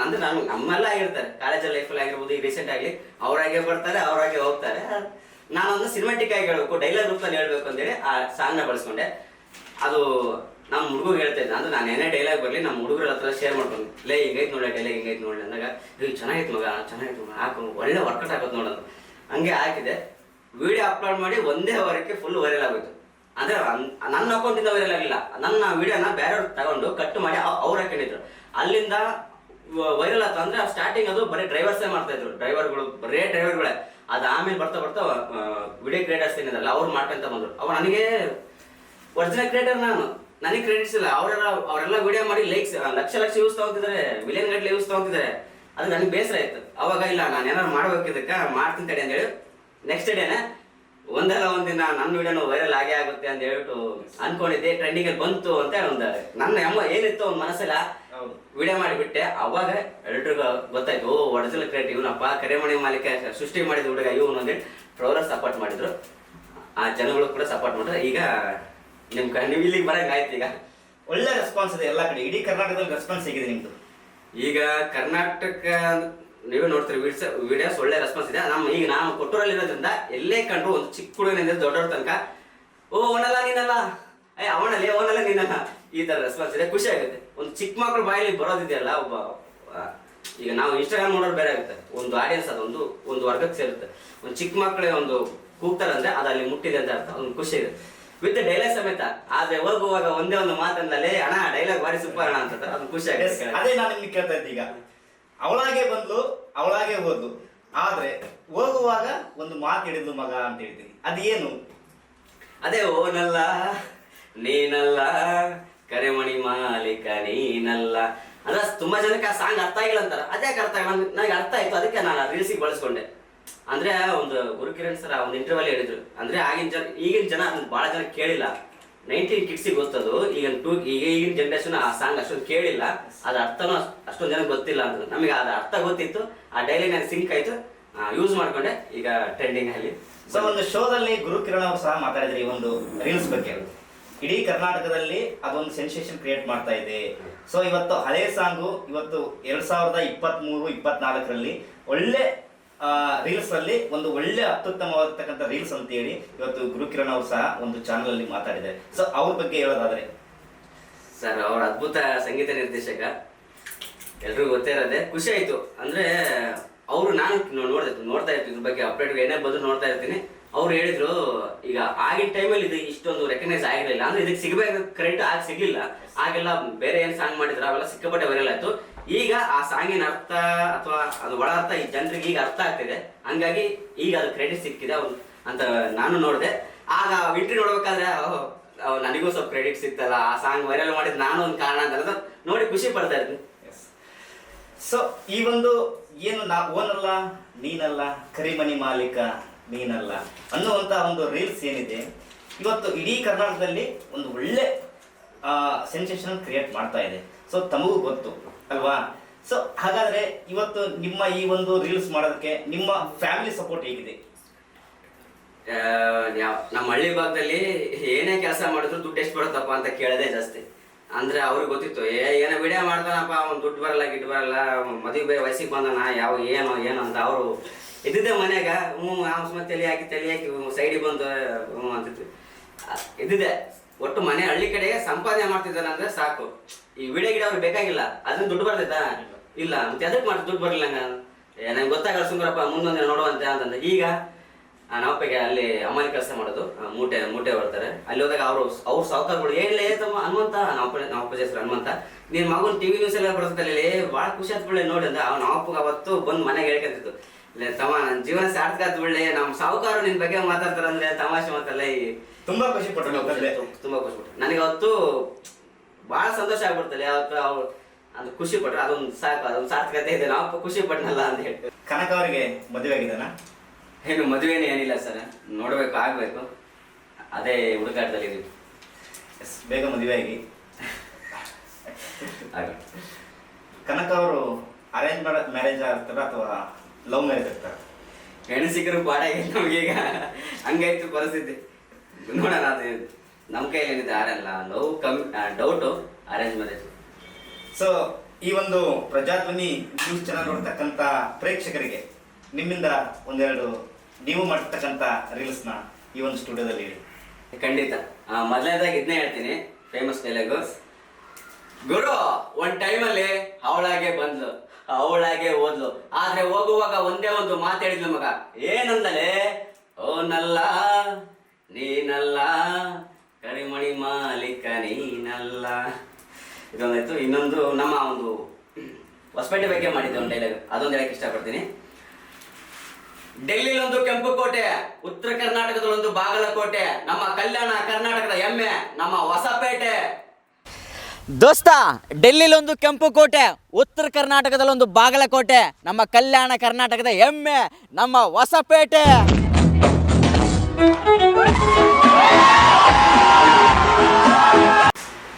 ಅಂದ್ರೆ ನಾನು ನಮ್ಮೆಲ್ಲ ಆಗಿರ್ತಾರೆ. ಲೈಫ್ ಲೈಫಲ್ಲಿ ಆಗಿರ್ಬೋದು ಈ ರೀಸೆಂಟ್ ಆಗಲಿ ಅವರಾಗೆ ಬರ್ತಾರೆ ಅವರಾಗೆ ಹೋಗ್ತಾರೆ. ನಾನೊಂದು ಸಿನಿಮಾಟಿಕ್ ಆಗಿ ಹೇಳ್ಬೇಕು ಡೈಲಾಗ್ ರೂಪದಲ್ಲಿ ಹೇಳ್ಬೇಕು ಅಂತೇಳಿ ಆ ಸಾಂಗ್ನ ಬಳಸ್ಕೊಂಡೆ. ಅದು ನಮ್ಮ ಹುಡುಗರು ಹೇಳ್ತಾ ಇದ್ದ, ಅಂದ್ರೆ ನಾನು ಏನೇ ಡೈಲಾಗ್ ಬರಲಿ ನಮ್ಮ ಹುಡುಗರ ಹತ್ರ ಶೇರ್ ಮಾಡ್ಕೊಂಡು, ಲೇ, ಹಿಂಗೈತೆ ನೋಡಿ ಡೈಲಾಗ್ ಹಿಂಗೈತೆ ನೋಡಿ ಅಂದಾಗ, ಇದು ಚೆನ್ನಾಗಿತ್ತು ಮಗ ಚೆನ್ನಾಗಿತ್ತು ಮಗ, ಹಾಕು, ಒಳ್ಳೆ ವರ್ಕೌಟ್ ಆಗುತ್ತೆ ನೋಡೋದು ಹಂಗೆ ಹಾಕಿದೆ. ವಿಡಿಯೋ ಅಪ್ಲೋಡ್ ಮಾಡಿ ಒಂದೇ ವಾರಕ್ಕೆ ಫುಲ್ ವೈರಲ್ ಆಗೋಯ್ತು. ಅಂದ್ರೆ ನನ್ನ ಅಕೌಂಟಿಂದ ವೈರಲ್ ಆಗಿಲ್ಲ. ನನ್ನ ವಿಡಿಯೋನ ಬೇರೆಯವ್ರು ತಗೊಂಡು ಕಟ್ ಮಾಡಿ ಅವ್ರು ಹಾಕೊಂಡಿದ್ರು ಅಲ್ಲಿಂದ ವೈರಲ್ ಆಯ್ತು ಅಂದ್ರೆ ಸ್ಟಾರ್ಟಿಂಗ್ ಅದು ಬರೀ ಡ್ರೈವರ್ಸೇ ಮಾಡ್ತಾ ಇದ್ರು. ಡ್ರೈವರ್ಗಳು ಬರೇ ಡ್ರೈವರ್ಗಳೇ ಅದು ಆಮೇಲೆ ಬರ್ತಾ ಬರ್ತಾ ವಿಡಿಯೋ ಕ್ರಿಯೇಟರ್ಸ್ ಏನಿದಲ್ಲ ಅವ್ರು ಮಾಡ್ಕೊಂತ ಬಂದ್ರು. ಅವ ನನಗೆ ಒರಿಜಿನಲ್ ಕ್ರಿಯೇಟರ್ ನಾನು. ನನಗೆ ಕ್ರೆಡಿಟ್ಸ್ ಇಲ್ಲ. ಅವರೆಲ್ಲ ಅವರೆಲ್ಲ ವಿಡಿಯೋ ಮಾಡಿ ಲೈಕ್ಸ್ ಲಕ್ಷ ಲಕ್ಷ ಯೂಸ್ ತಗೊಂತಿದ್ದಾರೆ ಮಿಲಿಯನ್ ಗಟ್ಟಲೆ ಯೂಸ್ ತಗೊಂತಿದ್ದಾರೆ ಅದು ನನಗೆ ಬೇಸರ ಆಯ್ತು. ಅವಾಗ ಇಲ್ಲ ನಾನು ಏನಾದ್ರು ಮಾಡ್ಬೇಕು ಇದಕ್ಕೆ ಮಾಡ್ತೀನಿ ತಡೆ ಅಂತ ಹೇಳಿ ನೆಕ್ಸ್ಟ್ ಡೇನೆ ಒಂದಲ್ಲ ಒಂದಿನ ನನ್ನ ವಿಡಿಯೋನು ವೈರಲ್ ಆಗೇ ಆಗುತ್ತೆ ಅಂತ ಹೇಳ್ಬಿಟ್ಟು ಅನ್ಕೊಂಡಿದ್ದೆ. ಟ್ರೆಂಡಿಂಗ್ ಅಲ್ಲಿ ಬಂತು ಅಂತ ಒಂದು ನನ್ನ ಅಮ್ಮ ಏನಿತ್ತು ಒಂದು ಮನಸ್ಸೆಲ್ಲ ವಿಡಿಯೋ ಮಾಡಿಬಿಟ್ಟೆ. ಅವಾಗ ಎಲ್ರಿಗೂ ಗೊತ್ತಾಯ್ತು ಓ ಒಡಜಲ್ ಕ್ರಿಯೇಟ್ ಇವನಪ್ಪ ಕರೆಮಣಿ ಮಾಲೀಕ ಸೃಷ್ಟಿ ಮಾಡಿದ ಹುಡುಗ ಇವನು ಅಂತೇಳಿ ಟ್ರೋಲರ್ ಸಪೋರ್ಟ್ ಮಾಡಿದ್ರು. ಆ ಜನಗಳು ಕೂಡ ಸಪೋರ್ಟ್ ಮಾಡಿದ್ರು. ಈಗ ನಿಮ್ ಕ ನೀವು ಇಲ್ಲಿಗೆ ಬರಂಗ್ ಆಯ್ತು ಈಗ.
ಒಳ್ಳೆ ರೆಸ್ಪಾನ್ಸ್ ಇದೆ ಎಲ್ಲ ಕಡೆ. ಇಡೀ ಕರ್ನಾಟಕದಲ್ಲಿ ರೆಸ್ಪಾನ್ಸ್ ಸಿಗಿದೆ ನಿಮ್ದು?
ಈಗ ಕರ್ನಾಟಕ ನೀವೇ ನೋಡ್ತೀರಿ ವಿಡಿಯೋಸ್ ವಿಡಿಯೋಸ್ ಒಳ್ಳೆ ರೆಸ್ಪಾನ್ಸ್ ಇದೆ. ನಮ್ಮ ಈಗ ನಾವು ಕೊಟ್ಟೂರಲ್ಲಿ ಇರೋದ್ರಿಂದ ಎಲ್ಲೇ ಕಂಡ್ರು ಒಂದು ಚಿಕ್ಕ ಹುಡುಗನಿಂದ ದೊಡ್ಡವ್ರ ತನಕ ಓ ಅವನಲ್ಲ ನೀನಲ್ಲ ಅಯ್ಯ ಅವನಲ್ಲಿ ಅವನಲ್ಲ ನೀನಲ್ಲ ಈ ಥರ ರೆಸ್ಪಾನ್ಸ್ ಇದೆ. ಖುಷಿ ಆಗುತ್ತೆ. ಒಂದು ಚಿಕ್ಕ ಮಕ್ಕಳು ಬಾಯಲ್ಲಿ ಬರೋದಿದೆಯಲ್ಲ ಒಬ್ಬ ಈಗ ನಾವು ಇನ್ಸ್ಟಾಗ್ರಾಮ್ ನೋಡೋರು ಬೇರೆ ಆಗುತ್ತೆ. ಒಂದು ಆಡಿಯನ್ಸ್ ಅದೊಂದು ಒಂದು ವರ್ಗಕ್ಕೆ ಸೇರುತ್ತೆ. ಒಂದು ಚಿಕ್ಕ ಮಕ್ಕಳೇ ಒಂದು ಕೂಗ್ತಾರೆ ಅಂದ್ರೆ ಅದು ಅಲ್ಲಿ ಮುಟ್ಟಿದೆ ಅಂತ ಅರ್ಥ. ಒಂದು ಖುಷಿ ಇದೆ ವಿತ್ ಡೈಲಾಗ್ ಸಮೇತ. ಆದ್ರೆ ಹೋಗುವಾಗ ಒಂದೇ ಒಂದು ಮಾತಲ್ಲೇ ಅಣ್ಣ ಡೈಲಾಗ್ ಬಾರಿ ಸೂಪರ್ ಅಣ್ಣ ಅಂತ ಅದು ಖುಷಿ ಆಗುತ್ತೆ
ಅದೇ ನಾನು ನಿಮ್ಗೆ ಕೇಳ್ತಾ ಇದ್ದೆ ಈಗ. ಅವಳಾಗೆ ಬಂದ್ಲು ಅವಳಾಗೆ ಹೋದ್ಲು. ಆದ್ರೆ ಹೋಗುವಾಗ ಒಂದು ಮಾತು ಹಿಡಿದ್ಲು ಮಗ ಅಂತ ಹೇಳ್ತೀನಿ. ಅದೇನು?
ಅದೇ ಓನಲ್ಲ ನೀನಲ್ಲ ಕರೆಮಣಿ ಮಾಲೀಕ ನೀನಲ್ಲ. ಅಂದ್ರೆ ತುಂಬಾ ಜನಕ್ಕೆ ಆ ಸಾಂಗ್ ಅರ್ಥ ಆಗಿಲ್ಲ ಅಂತಾರ. ಅದೇ ಅರ್ಥ ಆಗಿಲ್ಲ? ನನ್ಗೆ- ನನಗೆ ಅರ್ಥ ಆಯ್ತು. ಅದಕ್ಕೆ ನಾನು ರೀಲ್ಸಿಗೆ ಬಳಸ್ಕೊಂಡೆ. ಅಂದ್ರೆ ಒಂದು ಗುರುಕಿರಣ್ ಸರ್ ಒಂದು ಇಂಟರ್ವ್ಯೂ ಹೇಳಿದ್ರು. ಅಂದ್ರೆ ಆಗಿನ ಜನ, ಈಗಿನ ಜನ ಅದನ್ನ ಬಹಳ ಜನ ಕೇಳಿಲ್ಲ. ನೈನ್ಟೀನ್ ಕಿಡ್ಸಿಗೆ ಗೊತ್ತದು ಈಗ ಟೂ ಈಗ ಈಗಿನ ಜನರೇಷನ್ ಆ ಸಾಂಗ್ ಅಷ್ಟೊಂದು ಕೇಳಿಲ್ಲ. ಅದ್ರ ಅರ್ಥನೂ ಅಷ್ಟ್- ಅಷ್ಟೊಂದು ಜನ ಗೊತ್ತಿಲ್ಲ ಅಂತ ನಮಗೆ ಅದ್ರ ಅರ್ಥ ಗೊತ್ತಿತ್ತು. ಆ ಡೈಲಿ ನಾನು ಸಿಂಕ್ ಆಯ್ತು. ಯೂಸ್ ಮಾಡ್ಕೊಂಡೆ. ಈಗ ಟ್ರೆಂಡಿಂಗ್ ಅಲ್ಲಿ.
ಸೊ ಒಂದು ಶೋದಲ್ಲಿ ಗುರು ಕಿರಣ್ ಅವರು ಸಹ ಮಾತಾಡಿದ್ರಿ ಈ ಒಂದು ರೀಲ್ಸ್ ಬಗ್ಗೆ. ಇಡೀ ಕರ್ನಾಟಕದಲ್ಲಿ ಅದೊಂದು ಸೆನ್ಸೇಷನ್ ಕ್ರಿಯೇಟ್ ಮಾಡ್ತಾ ಇದೆ. ಸೊ ಇವತ್ತು ಹಳೆ ಸಾಂಗು ಇವತ್ತು ಎರಡ್ ಸಾವಿರದ ಇಪ್ಪತ್ತ್ ಮೂರು ಇಪ್ಪತ್ನಾಲ್ಕರಲ್ಲಿ ಒಳ್ಳೆ ರೀಲ್ಸ್ ಅಲ್ಲಿ ಒಂದು ಒಳ್ಳೆ ಅತ್ಯುತ್ತಮವಾಗಿರ್ತಕ್ಕಂಥ ರೀಲ್ಸ್ ಅಂತ ಹೇಳಿ ಇವತ್ತು ಗುರುಕಿರಣ್ ಅವರು ಸಹ ಒಂದು ಚಾನಲ್ ಅಲ್ಲಿ ಮಾತಾಡಿದ್ದಾರೆ. ಸೊ ಅವ್ರ ಬಗ್ಗೆ ಹೇಳೋದಾದ್ರೆ.
ಸರ್ ಅವ್ರ ಅದ್ಭುತ ಸಂಗೀತ ನಿರ್ದೇಶಕ. ಎಲ್ರಿಗೂ ಗೊತ್ತೇ ಇರೋದೆ. ಖುಷಿ ಆಯ್ತು. ಅಂದ್ರೆ ಅವರು ನಾನು ನೋಡ್ದೆ ನೋಡ್ತಾ ಇರ್ತೀನಿ. ಇದ್ರ ಬಗ್ಗೆ ಅಪ್ಡೇಟ್ ಏನೇ ಬಂದು ನೋಡ್ತಾ ಇರ್ತೀನಿ. ಅವ್ರು ಹೇಳಿದ್ರು ಈಗ ಆಗಿನ ಟೈಮಲ್ಲಿ ಇದು ಇಷ್ಟೊಂದು ರೆಕಗ್ನೈಸ್ ಆಗಿರಲಿಲ್ಲ. ಅಂದ್ರೆ ಇದಕ್ಕೆ ಸಿಗಬೇಕು ಕ್ರೆಡಿಟ್ ಆಗಿ ಸಿಗ್ಲಿಲ್ಲ. ಆಗೆಲ್ಲ ಬೇರೆ ಏನ್ ಸಾಂಗ್ ಮಾಡಿದ್ರು ಅವೆಲ್ಲ ಸಿಕ್ಕಾಪಟ್ಟೆ ವೈರಲ್ ಆಯ್ತು. ಈಗ ಆ ಸಾಂಗಿನ ಅರ್ಥ ಅಥವಾ ಅದು ಒಳ ಅರ್ಥ ಈ ಜನರಿಗೆ ಈಗ ಅರ್ಥ ಆಗ್ತಿದೆ. ಹಂಗಾಗಿ ಈಗ ಅದು ಕ್ರೆಡಿಟ್ ಸಿಕ್ಕಿದೆ ಅವ್ನು ಅಂತ ನಾನು ನೋಡಿದೆ. ಆಗ ವಿಂಟ್ರಿ ನೋಡ್ಬೇಕಾದ್ರೆ ನನಗೂ ಸ್ವಲ್ಪ ಕ್ರೆಡಿಟ್ ಸಿಕ್ತಲ್ಲ ಆ ಸಾಂಗ್ ವೈರಲ್ ಮಾಡಿದ ನಾನು ಒಂದು ಕಾರಣ ಅಂತ ನೋಡಿ ಖುಷಿ ಪಡ್ತಾ ಇದ್ದೀನಿ
ಸೊ ಈ ಒಂದು ಏನು ನಾ ಓನಲ್ಲ ನೀನಲ್ಲ ಕರಿಮನಿ ಮಾಲೀಕ ನೀನಲ್ಲ ಅನ್ನುವಂತ ಒಂದು ರೀಲ್ಸ್ ಏನಿದೆ ಇವತ್ತು ಇಡೀ ಕರ್ನಾಟಕದಲ್ಲಿ ಒಂದು ಒಳ್ಳೆ ಸೆನ್ಸೇಷನ್ ಕ್ರಿಯೇಟ್ ಮಾಡ್ತಾ ಇದೆ. ಸೊ ತಮಗೂ ಗೊತ್ತು, ಅಲ್ವಾ? ಸೊ ಹಾಗಾದ್ರೆ ಇವತ್ತು ನಿಮ್ಮ ಈ ಒಂದು ರೀಲ್ಸ್ ಮಾಡೋದಕ್ಕೆ ನಿಮ್ಮ ಫ್ಯಾಮಿಲಿ ಸಪೋರ್ಟ್ ಹೇಗಿದೆ?
ಯಾವ ನಮ್ಮ ಹಳ್ಳಿ ಭಾಗದಲ್ಲಿ ಏನೇ ಕೆಲಸ ಮಾಡಿದ್ರು ದುಡ್ಡು ಎಷ್ಟು ಬರುತ್ತಪ್ಪ ಅಂತ ಕೇಳೋದೇ ಜಾಸ್ತಿ. ಅಂದ್ರೆ ಅವ್ರಿಗೆ ಗೊತ್ತಿತ್ತು, ಏ, ಏನೋ ವಿಡಿಯೋ ಮಾಡ್ತಾನಪ್ಪ, ಅವ್ನು ದುಡ್ಡು ಬರಲ್ಲ ಗಿಡ್ ಬರಲ್ಲ ಮದುವೆ ಬೇರೆ ವಯಸ್ಸಿಗೆ ಬಂದನ, ಯಾವ, ಏನೋ ಏನೋ ಅಂತ ಅವರು ಇದ್ದಿದ್ದೆ ಮನ್ಯಾಗ ಹ್ಞೂ ಆ ಸುಮ್ಮನೆ ತಲೆ ಹಾಕಿ ತಲೆ ಹಾಕಿ ಸೈಡಿಗೆ ಬಂದು ಹ್ಞೂ ಅಂತಿದ್ವಿ. ಇದ್ದಿದ್ದೆ. ಒಟ್ಟು ಮನೆ ಹಳ್ಳಿ ಕಡೆ ಸಂಪಾದನೆ ಮಾಡ್ತಿದ್ದಾನೆ ಅಂದ್ರೆ ಸಾಕು. ಈ ವಿಡಿಯೋ ಗಿಡ ಅವ್ರಿಗೆ ಬೇಕಾಗಿಲ್ಲ. ಅದನ್ನ ದುಡ್ಡು ಬರ್ತೈತಾ? ಇಲ್ಲ. ಮತ್ತೆ ಅದಕ್ಕೆ ಮಾಡ್ತಾ ದುಡ್ಡು ಬರಲಿಲ್ಲ ನಂಗೆ ಗೊತ್ತಾಗಲ್ಲ ಸುಂದರಪ್ಪ ಮುಂದೊಂದಿನ ನೋಡುವಂತೆ ಅಂತಂದ್ರೆ ಈಗ ಆ, ಅಪ್ಪಗೆ ಅಲ್ಲಿ ಅಮ್ಮನ ಕೆಲಸ ಮಾಡೋದು. ಮೂಟೆ ಮೂಟೆ ಬರ್ತಾರೆ ಅಲ್ಲಿ ಹೋದಾಗ ಅವರು ಅವ್ರ ಸಾವುಕಾರಗಳು ಏನಿಲ್ಲ ತಮ್ಮ ಹನುಮಂತ. ನಾವಪ್ಪ ನಾವಪ್ಪ ಹೆಸರು ಹನುಮಂತ. ನಿನ್ ಮಗನ್ ಟಿವಿ ನ್ಯೂಸ್ ಎಲ್ಲ ಬರ್ತದೆ ಅಲ್ಲಿ ಭಾಳ ಖುಷಿ ಆತ್ಕೊಳ್ಳಿ ನೋಡಿ ಅಂದ ಅವ್ನ ನಾವಪ್ಪಗ ಅವತ್ತು ಬಂದು ಮನೆಗೆ ಹೇಳ್ಕೊಂತಿತ್ತು ಇಲ್ಲ ತಮ್ಮ ನನ್ನ ಜೀವನ ಸಾರ್ಥಕ ಆಯ್ತು ಬಿಡ್ಲೆ. ನಮ್ಮ ಸಾಹುಕಾರು ನಿನ್ ಬಗ್ಗೆ ಮಾತಾಡ್ತಾರಂದ್ರೆ ತಮಾಷೆ ಮಾತಲ್ಲ. ಈ
ತುಂಬಾ ಖುಷಿ ಪಟ್ಟರು
ತುಂಬಾ ಖುಷಿ ಆಯ್ತು, ತುಂಬಾ ಖುಷಿ ಪಟ್ಟರು ನನಗೆ ಅವತ್ತು ಬಹಳ ಸಂತೋಷ ಆಗ್ಬಿಡ್ತಲ್ಲ. ಯಾವತ್ತು ಅವ್ರು ಅದು ಖುಷಿ ಪಟ್ರೆ. ಅದೊಂದು ಸಾಕು ಅದೊಂದು ಸಾರ್ಥಕತೆ ಇದೆ. ನಾವು ಖುಷಿ ಪಟ್ಟನಲ್ಲ ಅಂತ ಹೇಳ್ತೇವೆ
ಕನಕ ಅವರಿಗೆ ಮದುವೆ ಆಗಿದಾನ
ಏನು ಮದುವೆನೇ ಏನಿಲ್ಲ ಸರ್. ನೋಡ್ಬೇಕು ಆಗ್ಬೇಕು. ಅದೇ ಹುಡುಕಾಟದಲ್ಲಿ ಇದೀವಿ.
ಎಸ್ ಬೇಗ ಮದುವೆ ಆಗಿ. <laughs> ಕನಕ ಅವರು ಅರೇಂಜ್ ಮ್ಯಾರೇಜ್ ಆಗ್ತಾರ ಅಥವಾ ಲವ್ ಮ್ಯಾರೇಜ್ ಆಗ್ತಾರ
ಸಿಕ್ಕರು ಪಾಡ ನಮಗೀಗ ಹಂಗಾಯ್ತು ಪರಿಸ್ಥಿತಿ. ನೋಡೋಣ ಅದು ನಮ್ಮ ಕೈಯಲ್ಲಿ ಏನಿದೆ ಆರಲ್ಲ ಲವ್ ಕಮ್ಮಿ ಡೌಟು ಅರೇಂಜ್ ಮ್ಯಾರೇಜ್
ಸೊ ಈ ಒಂದು ಪ್ರಜಾಧ್ವನಿ ನ್ಯೂಸ್ ಚಾನಲ್ ನೋಡ್ತಕ್ಕಂಥ ಪ್ರೇಕ್ಷಕರಿಗೆ ನಿಮ್ಮಿಂದ ಒಂದೆರಡು ನೀವು ಮಾಡ್ತಕ್ಕಂಥ ರೀಲ್ಸ್ನ ಈ ಒಂದು ಸ್ಟುಡಿಯೋದಲ್ಲಿ ಹೇಳಿ
ಖಂಡಿತ. ಮೊದಲನೇದಾಗಿ ಇದನ್ನೇ ಹೇಳ್ತೀನಿ. ಫೇಮಸ್ ಡೈಲಾಗು ಗುರು ಒಂದು ಟೈಮಲ್ಲಿ ಅವಳಾಗೆ ಬಂದ್ಲು. ಅವಳಾಗೆ ಓದ್ಲು. ಆದ್ರೆ ಹೋಗುವಾಗ ಒಂದೇ ಒಂದು ಮಾತು ಹೇಳಿದ್ಲು ಮಗ. ಏನಂದಲೆ? ಓನಲ್ಲ, ನೀನಲ್ಲ ಕರಿಮಣಿ ಮಾಲೀಕ ನೀನಲ್ಲ. ಇದೊಂದಾಯ್ತು. ಇನ್ನೊಂದು ನಮ್ಮ ಒಂದು ಹೊಸಪೇಟೆ ಬಗ್ಗೆ ಮಾಡಿದ್ದೆ ಒಂದು ಡೈಲಾಗ್ ಅದೊಂದು ಹೇಳಕ್ ಇಷ್ಟಪಡ್ತೀನಿ. ಡೆಲ್ಲಿಲೊಂದು ಕೆಂಪು ಕೋಟೆ ಉತ್ತರ ಕರ್ನಾಟಕದಲ್ಲೊಂದು ಬಾಗಲಕೋಟೆ, ನಮ್ಮ ಕಲ್ಯಾಣ ಕರ್ನಾಟಕದ ಹೆಮ್ಮೆ, ನಮ್ಮ ಹೊಸಪೇಟೆ.
ದೋಸ್ತ ಡೆಲ್ಲಿಲೊಂದು ಕೆಂಪು ಕೋಟೆ ಉತ್ತರ ಕರ್ನಾಟಕದಲ್ಲೊಂದು ಬಾಗಲಕೋಟೆ ನಮ್ಮ ಕಲ್ಯಾಣ ಕರ್ನಾಟಕದ ಹೆಮ್ಮೆ ನಮ್ಮ ಹೊಸಪೇಟೆ.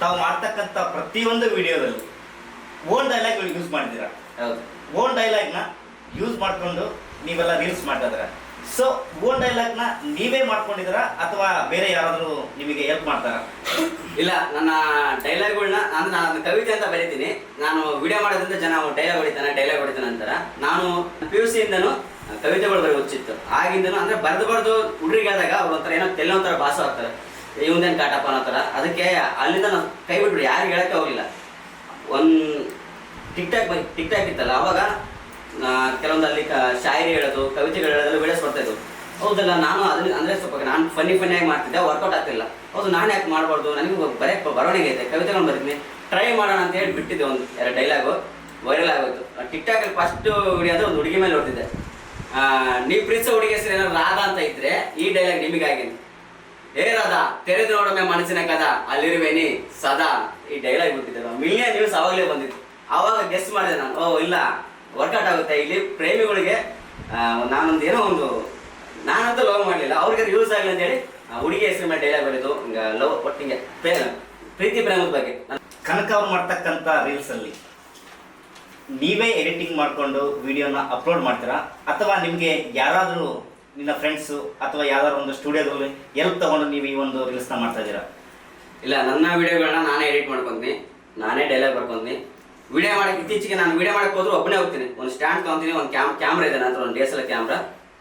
ತಾವು ಮಾಡ್ತಕ್ಕಂಥ ಪ್ರತಿಯೊಂದು ವಿಡಿಯೋದಲ್ಲಿ ಓನ್ ಡೈಲಾಗ್ ಯೂಸ್ ಮಾಡಿದ್ದೀರಾ?
ಹೌದು.
ಓನ್ ಡೈಲಾಗ್ನ ಯೂಸ್ ಮಾಡಿಕೊಂಡು ನೀವೆಲ್ಲ ರೀಲ್ಸ್ ಮಾಡ್ತಾ ಸೊ ಓನ್ ಡೈಲಾಗ್ನ ನೀವೇ ಮಾಡ್ಕೊಂಡಿದ್ದೀರಾ ಅಥವಾ ಬೇರೆ ಯಾರಾದರೂ ನಿಮಗೆ ಹೆಲ್ಪ್ ಮಾಡ್ತಾರಾ?
ಇಲ್ಲ, ನನ್ನ ಡೈಲಾಗ್ಗಳನ್ನ ನಾನು ಅದನ್ನ ಕವಿತೆ ಅಂತ ಬರೀತೀನಿ. ನಾನು ವಿಡಿಯೋ ಮಾಡೋದ್ರಿಂದ ಜನ ಡೈಲಾಗ್ ಹೊಡಿತಾನೆ ಡೈಲಾಗ್ ಹೊಡಿತಾನೆ ಅಂತಾರ. ನಾನು ಪಿ ಯು ಸಿಯಿಂದನು ಕವಿತೆಗಳು ಬರೀ ಹುಚ್ಚಿತ್ತು. ಆಗಿಂದನು ಅಂದ್ರೆ ಬರೆದು ಬರೆದು ಹುಡುಗರಿಗೆ ಆದಾಗ ಅವ್ರ ಒಂಥರ ಏನೋ ತೆಲ್ಲ ಒಂಥರ ಭಾಸ ಆಗ್ತಾರೆ ಇವಂದೇನು ಕಾಟಪ್ಪ ಅನ್ನೋ ಥರ. ಅದಕ್ಕೆ ಅಲ್ಲಿಂದ ನಾನು ಕೈ ಬಿಟ್ಬಿಡಿ, ಯಾರಿಗೆ ಹೇಳಕ್ಕೆ ಹೋಗಿಲ್ಲ ಒಂದು ಟಿಕ್ ಟಾಕ್ ಟಿಕ್ ಟಾಕ್ ಇತ್ತಲ್ಲ, ಅವಾಗ ಕೆಲವೊಂದು ಅಲ್ಲಿ ಶಾಯರಿ ಹೇಳೋದು, ಕವಿತೆಗಳು ಹೇಳೋದು ವಿಡಿಯೋಸ್ ಬರ್ತಾ ಹೌದಲ್ಲ, ನಾನು ಅದನ್ನ, ಅಂದ್ರೆ ಸ್ವಲ್ಪ ನಾನು ಫನ್ನಿ ಫನ್ನಿಯಾಗಿ ಮಾಡ್ತಿದ್ದೆ ವರ್ಕೌಟ್ ಆಗ್ತಿಲ್ಲ. ಹೌದು, ನಾನು ಯಾಕೆ ಮಾಡಬಾರ್ದು? ನನಗೆ ಬರೆಯಕ್ಕೆ ಬರವಣಿಗೆ ಇದೆ, ಕವಿತೆಗಳು ಬರ್ತೀನಿ ಟ್ರೈ ಮಾಡೋಣ ಅಂತ ಹೇಳಿ ಬಿಟ್ಟಿದ್ದೆ ಒಂದು, ಎರಡು ಡೈಲಾಗು ವೈರಲ್ ಆಗೋಯ್ತು. ಟಿಕ್ ಅಲ್ಲಿ ಫಸ್ಟ್ ವಿಡಿಯೋ ಅಂದ್ರೆ ಒಂದು ಹುಡುಗಿ ಮೇಲೆ ನೋಡ್ತಿದ್ದೆ ನೀವು ಪ್ರೀತಿಸೋ ಹುಡುಗಿ ಹೆಸರು ಏನಾದ್ರು ರಾಧಾ ಅಂತ ಇದ್ರೆ, ಈ ಡೈಲಾಗ್ ನಿಮಗಾಗಿ ಏ ರಾಧಾ, ತೆರೆದು ನೋಡೋಮೆ ಮನಸ್ಸಿನ ಕದ ಅಲ್ಲಿರುವೇನಿ ಸದಾ. ಈ ಡೈಲಾಗ್ ಬಿಟ್ಟಿದ್ದೆ. ಮಿಲಿಯನ್ ನ್ಯೂಸ್ ಅವಾಗಲೇ ಬಂದಿತ್ತು. ಆವಾಗ ಗೆಸ್ ಮಾಡಿದೆ ನಾನು, ಓ, ಇಲ್ಲ. ವರ್ಕೌಟ್ ಆಗುತ್ತೆ. ಇಲ್ಲಿ ಪ್ರೇಮಿಗಳಿಗೆ ನಾನೊಂದು ಏನೋ ಒಂದು ನಾನಂತೂ ಲವ್ ಮಾಡಲಿಲ್ಲ. ಅವ್ರಿಗೆ ಯೂಸ್ ಆಗಲಿ ಅಂತ ಹೇಳಿ ಆ ಹುಡುಗಿ ಹೆಸರು ಮೇಲೆ ಡೈಲಾಗ್ ಬರೆದು ಲವ್ ಒಟ್ಟಿಗೆ ಪ್ರೀತಿ ಪ್ರೇಮದ ಬಗ್ಗೆ.
ಕನಕ ಅವ್ರು ಮಾಡ್ತಕ್ಕಂಥ ರೀಲ್ಸ್ ಅಲ್ಲಿ ನೀವೇ ಎಡಿಟಿಂಗ್ ಮಾಡಿಕೊಂಡು ವಿಡಿಯೋನ ಅಪ್ಲೋಡ್ ಮಾಡ್ತೀರಾ? ಅಥವಾ ನಿಮಗೆ ಯಾರಾದರೂ ನಿನ್ನ ಫ್ರೆಂಡ್ಸು ಅಥವಾ ಯಾವ್ದಾದ್ರು ಒಂದು ಸ್ಟುಡಿಯೋದಲ್ಲಿ ಎಲ್ಪ್ ತಗೊಂಡು ನೀವು ಈ ಒಂದು ರೀಲ್ಸ್ನ ಮಾಡ್ತಾ ಇದ್ದೀರಾ?
ಇಲ್ಲ ನನ್ನ ವಿಡಿಯೋಗಳನ್ನ ನಾನೇ ಎಡಿಟ್ ಮಾಡ್ಕೊಂತೀನಿ. ನಾನೇ ಡೈಲಾಗ್ ಬರ್ಕೊಂತೀನಿ. ವಿಡಿಯೋ ಮಾಡಕ್ಕೆ ಇತ್ತೀಚೆಗೆ ನಾನು ವಿಡಿಯೋ ಮಾಡಕ್ಕೆ ಹೋದ್ರು ಒಬ್ಬನೇ ಹೋಗ್ತೀನಿ. ಒಂದು ಸ್ಟ್ಯಾಂಡ್ ತೊಗೊಂತೀನಿ ಒಂದು ಕ್ಯಾಮ್ ಕ್ಯಾಮ್ರಾ ಇದೆ ನನ್ನ ಒಂದು D S L camera